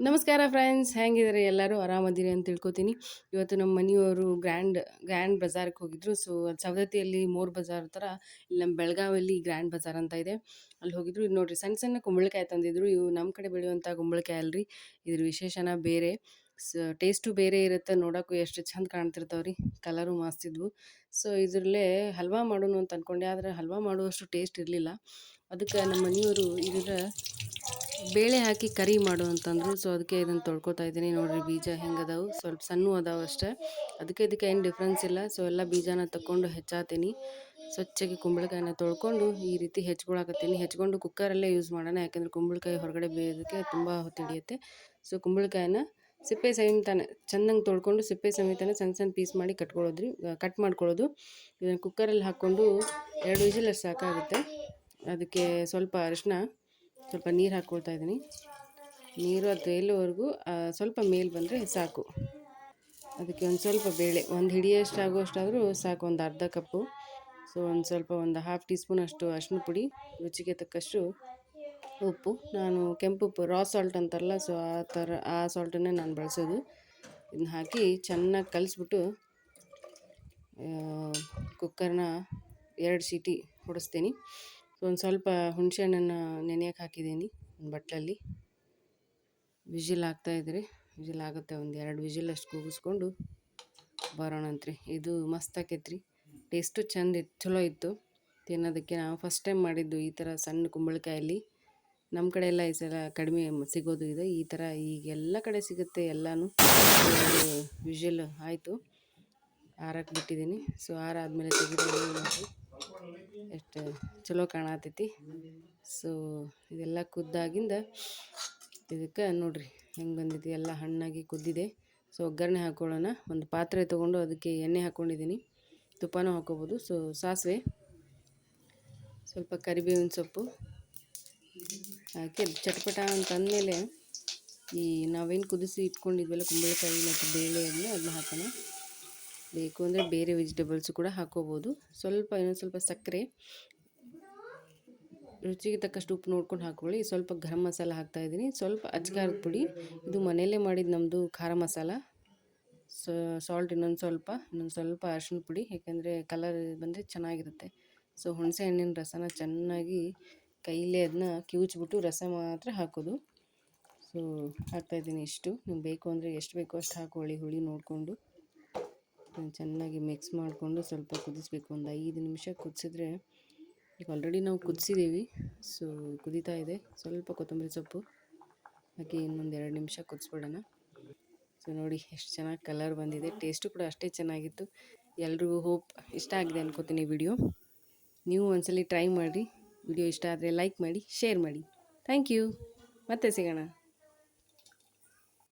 ನಮಸ್ಕಾರ ಫ್ರೆಂಡ್ಸ್, ಹೆಂಗಿದ್ದಾರೆ? ಎಲ್ಲರೂ ಆರಾಮದಿರಿ ಅಂತ ತಿಳ್ಕೊತೀನಿ. ಇವತ್ತು ನಮ್ಮ ಮನೆಯವರು ಗ್ರ್ಯಾಂಡ್ ಗ್ರ್ಯಾಂಡ್ ಬಜಾರ್ಗೆ ಹೋಗಿದ್ರು. ಸೊ ಸವದತ್ತಿಯಲ್ಲಿ ಮೋರ್ ಬಜಾರ್ ಥರ ಇಲ್ಲಿ ನಮ್ಮ ಬೆಳಗಾವಿಯಲ್ಲಿ ಗ್ರ್ಯಾಂಡ್ ಬಜಾರ್ ಅಂತ ಇದೆ. ಅಲ್ಲಿ ಹೋಗಿದ್ರು. ಇದು ನೋಡಿರಿ ಸಣ್ಣ ಸಣ್ಣ ಕುಂಬಳಕಾಯಿ ತಂದಿದ್ರು. ಇವು ನಮ್ಮ ಕಡೆ ಬೆಳೆಯುವಂಥ ಕುಂಬಳಕಾಯಿ ಅಲ್ರಿ. ಇದ್ರ ವಿಶೇಷನ ಬೇರೆ. ಸೊ, ಟೇಸ್ಟು ಬೇರೆ ಇರುತ್ತೆ. ನೋಡೋಕ್ಕೂ ಎಷ್ಟು ಚಂದ ಕಾಣ್ತಿರ್ತಾವ್ರಿ. ಕಲರು ಮಾಸ್ತಿದ್ವು. ಸೊ, ಇದರಲ್ಲೇ ಹಲ್ವಾ ಮಾಡೋಣ ಅಂತ ಅಂದ್ಕೊಂಡೆ ಆದರೆ ಹಲ್ವಾ ಮಾಡುವಷ್ಟು ಟೇಸ್ಟ್ ಇರಲಿಲ್ಲ. ಅದಕ್ಕೆ ನಮ್ಮ ಮನೆಯವರು ಇದರ ಬೇಳೆ ಹಾಕಿ ಕರಿ ಮಾಡು ಅಂತಂದರು. ಸೊ ಅದಕ್ಕೆ ಇದನ್ನು ತೊಳ್ಕೊತಾ ಇದ್ದೀನಿ. ನೋಡಿರಿ ಬೀಜ ಹೆಂಗೆ ಅದಾವು ಸ್ವಲ್ಪ ಸಣ್ಣ ಅದಾವೆ ಅಷ್ಟೇ. ಅದಕ್ಕೆ ಇದಕ್ಕೆ ಏನು ಡಿಫ್ರೆನ್ಸ್ ಇಲ್ಲ. ಸೊ ಎಲ್ಲ ಬೀಜನ ತಗೊಂಡು ಹೆಚ್ಚಾತೀನಿ. ಸ್ವಚ್ಛಗೆ ಕುಂಬಳಕಾಯಿನ ತೊಳ್ಕೊಂಡು ಈ ರೀತಿ ಹೆಚ್ಕೊಳಕತ್ತೀನಿ ಹೆಚ್ಕೊಂಡು ಕುಕ್ಕರಲ್ಲೇ ಯೂಸ್ ಮಾಡೋಣ. ಯಾಕೆಂದರೆ ಕುಂಬಳಕಾಯಿ ಹೊರಗಡೆ ಬೇಯೋದಕ್ಕೆ ತುಂಬ ಹೊತ್ತು ಹಿಡಿಯುತ್ತೆ. ಸೊ ಕುಂಬಳಕಾಯಿನ ಸಿಪ್ಪೆ ಸಮೇತಾನೆ ಚೆನ್ನಾಗಿ ತೊಳ್ಕೊಂಡು ಸಿಪ್ಪೆ ಸಮೇತನೆ ಸಣ್ಣ ಸಣ್ಣ ಪೀಸ್ ಮಾಡಿ ಕಟ್ಕೊಳ್ಳೋದ್ರಿ. ಕಟ್ ಮಾಡ್ಕೊಳ್ಳೋದು. ಇದನ್ನು ಕುಕ್ಕರಲ್ಲಿ ಹಾಕ್ಕೊಂಡು ಎರಡು ವಿಷಲ್ ಅಷ್ಟು ಸಾಕಾಗುತ್ತೆ. ಅದಕ್ಕೆ ಸ್ವಲ್ಪ ಅರಿಶಿನ ಸ್ವಲ್ಪ ನೀರು ಹಾಕ್ಕೊಳ್ತಾ ಇದ್ದೀನಿ. ನೀರು ಅದು ಎಲ್ಲೋವರೆಗೂ ಸ್ವಲ್ಪ ಮೇಲೆ ಬಂದರೆ ಸಾಕು. ಅದಕ್ಕೆ ಒಂದು ಸ್ವಲ್ಪ ಬೇಳೆ, ಒಂದು ಹಿಡಿಯಷ್ಟು ಆಗುವಷ್ಟಾದರೂ ಸಾಕು, ಒಂದು ಅರ್ಧ ಕಪ್ಪು. ಸೊ ಒಂದು ಸ್ವಲ್ಪ ಒಂದು ಹಾಫ್ ಟೀ ಸ್ಪೂನ್ ಅಷ್ಟು ಪುಡಿ, ರುಚಿಗೆ ತಕ್ಕಷ್ಟು ಉಪ್ಪು. ನಾನು ಕೆಂಪು ಉಪ್ಪು ರಾ ಸಾಲ್ಟ್ ಅಂತಾರಲ್ಲ ಸೊ ಆ ಥರ ಆ ಸಾಲ್ಟನ್ನೇ ನಾನು ಬಳಸೋದು. ಇದನ್ನ ಹಾಕಿ ಚೆನ್ನಾಗಿ ಕಲಿಸ್ಬಿಟ್ಟು ಕುಕ್ಕರ್ನ ಎರಡು ಸೀಟಿ ಹೊಡಿಸ್ತೀನಿ. ಸೊ ಒಂದು ಸ್ವಲ್ಪ ಹುಣಸೆ ಹಣ್ಣನ್ನು ನೆನೆಯಕ್ಕೆ ಹಾಕಿದ್ದೀನಿ, ಒಂದು ಬಟ್ಲಲ್ಲಿ. ವಿಜಿಲ್ ಆಗ್ತಾಯಿದ್ರೆ ವಿಜಿಲ್ ಆಗುತ್ತೆ, ಒಂದು ಎರಡು ವಿಜಿಲ್ ಅಷ್ಟು ಕೂಗಿಸ್ಕೊಂಡು ಬರೋಣಂತ್ರಿ ಇದು ಮಸ್ತ್ ಆಕೈತ್ರಿ. ಟೇಸ್ಟು ಚಂದ ಇತ್ತು ಚಲೋ ಇತ್ತು. ತಿನ್ನೋದಕ್ಕೆ ನಾವು ಫಸ್ಟ್ ಟೈಮ್ ಮಾಡಿದ್ದು ಈ ಥರ ಸಣ್ಣ ಕುಂಬಳಕಾಯಲ್ಲಿ. ನಮ್ಮ ಕಡೆ ಎಲ್ಲ ಈ ಸಲ ಕಡಿಮೆ ಸಿಗೋದು ಇದೆ. ಈ ಥರ ಈಗೆಲ್ಲ ಕಡೆ ಸಿಗುತ್ತೆ ಎಲ್ಲನೂ. ವಿಜಿಲ್ ಆಯಿತು. ಆರಕ್ಕೆ ಬಿಟ್ಟಿದ್ದೀನಿ. ಸೊ ಆರಾದ್ಮೇಲೆ ತೆಗೆದು ಎಷ್ಟು ಚಲೋ ಕಾಣತೈತಿ. ಸೊ ಇದೆಲ್ಲ ಕುದ್ದಾಗಿಂದ ಇದಕ್ಕೆ ನೋಡಿರಿ ಹೆಂಗೆ ಬಂದಿದೆ. ಎಲ್ಲ ಹಣ್ಣಾಗಿ ಕುದ್ದಿದೆ. ಸೊ ಒಗ್ಗರಣೆ ಹಾಕ್ಕೊಳ್ಳೋಣ ಒಂದು ಪಾತ್ರೆ ತೊಗೊಂಡು ಅದಕ್ಕೆ ಎಣ್ಣೆ ಹಾಕ್ಕೊಂಡಿದ್ದೀನಿ ತುಪ್ಪನೂ ಹಾಕೋಬೋದು. ಸೊ ಸಾಸಿವೆ, ಸ್ವಲ್ಪ ಕರಿಬೇವಿನ ಸೊಪ್ಪು ಹಾಕಿ ಚಟಪಟ ಅಂತ ಈ ನಾವೇನು ಕುದಿಸಿ ಇಟ್ಕೊಂಡಿದ್ವಲ್ಲ, ಕುಂಬಳಕಾಯಿ ಮತ್ತು ಬೇಳೆ ಅದನ್ನ ಹಾಕೋಣ. ಬೇಕು ಅಂದರೆ ಬೇರೆ ವೆಜಿಟೇಬಲ್ಸು ಕೂಡ ಹಾಕೋಬೋದು. ಸ್ವಲ್ಪ ಇನ್ನೊಂದು ಸ್ವಲ್ಪ ಸಕ್ಕರೆ, ರುಚಿಗೆ ತಕ್ಕಷ್ಟು ಉಪ್ಪು ನೋಡ್ಕೊಂಡು ಹಾಕ್ಕೊಳ್ಳಿ ಸ್ವಲ್ಪ ಗರಂ ಮಸಾಲ ಹಾಕ್ತಾಯಿದ್ದೀನಿ ಸ್ವಲ್ಪ ಅಚ್ಕಾರದ ಪುಡಿ. ಇದು ಮನೆಯಲ್ಲೇ ಮಾಡಿದ ನಮ್ಮದು ಖಾರ ಮಸಾಲ. ಸಾಲ್ಟ್ ಇನ್ನೊಂದು ಸ್ವಲ್ಪ ಇನ್ನೊಂದು ಸ್ವಲ್ಪ ಅರಿಶಿನ ಪುಡಿ. ಯಾಕೆಂದರೆ ಕಲರ್ ಬಂದರೆ ಚೆನ್ನಾಗಿರುತ್ತೆ. ಸೊ ಹುಣಸೆ ಹಣ್ಣಿನ ರಸನ ಚೆನ್ನಾಗಿ ಕೈಲೇ ಅದನ್ನ ಕಿವುಚ್ಬಿಟ್ಟು ರಸ ಮಾತ್ರ ಹಾಕೋದು. ಸೊ ಹಾಕ್ತಾಯಿದ್ದೀನಿ ಇಷ್ಟು. ನಿಮ್ಗೆ ಬೇಕು ಅಂದರೆ ಎಷ್ಟು ಬೇಕೋ ಅಷ್ಟು ಹಾಕೊಳ್ಳಿ ಹುಳಿ ನೋಡಿಕೊಂಡು. ಚೆನ್ನಾಗಿ ಮಿಕ್ಸ್ ಮಾಡಿಕೊಂಡು ಸ್ವಲ್ಪ ಕುದಿಸ್ಬೇಕು. ಒಂದು ಐದು ನಿಮಿಷ ಕುದಿಸಿದ್ರೆ, ಈಗ ಆಲ್ರೆಡಿ ನಾವು ಕುದಿಸಿದ್ದೀವಿ ಸೊ ಕುದೀತಾ ಇದೆ. ಸ್ವಲ್ಪ ಕೊತ್ತಂಬರಿ ಸೊಪ್ಪು ಹಾಕಿ ಇನ್ನೊಂದು ಎರಡು ನಿಮಿಷ ಕುದಿಸ್ಬಿಡೋಣ. ಸೊ ನೋಡಿ, ಎಷ್ಟು ಚೆನ್ನಾಗಿ ಕಲರ್ ಬಂದಿದೆ. ಟೇಸ್ಟು ಕೂಡ ಅಷ್ಟೇ ಚೆನ್ನಾಗಿತ್ತು. ಎಲ್ರಿಗೂ ಹೋಪ್ ಇಷ್ಟ ಆಗಿದೆ ಅನ್ಕೋತೀನಿ ವಿಡಿಯೋ ನೀವು ಒಂದ್ಸಲಿ ಟ್ರೈ ಮಾಡಿರಿ. ವಿಡಿಯೋ ಇಷ್ಟ ಆದರೆ ಲೈಕ್ ಮಾಡಿ ಶೇರ್ ಮಾಡಿ. ಥ್ಯಾಂಕ್ ಯು ಮತ್ತೆ ಸಿಗೋಣ.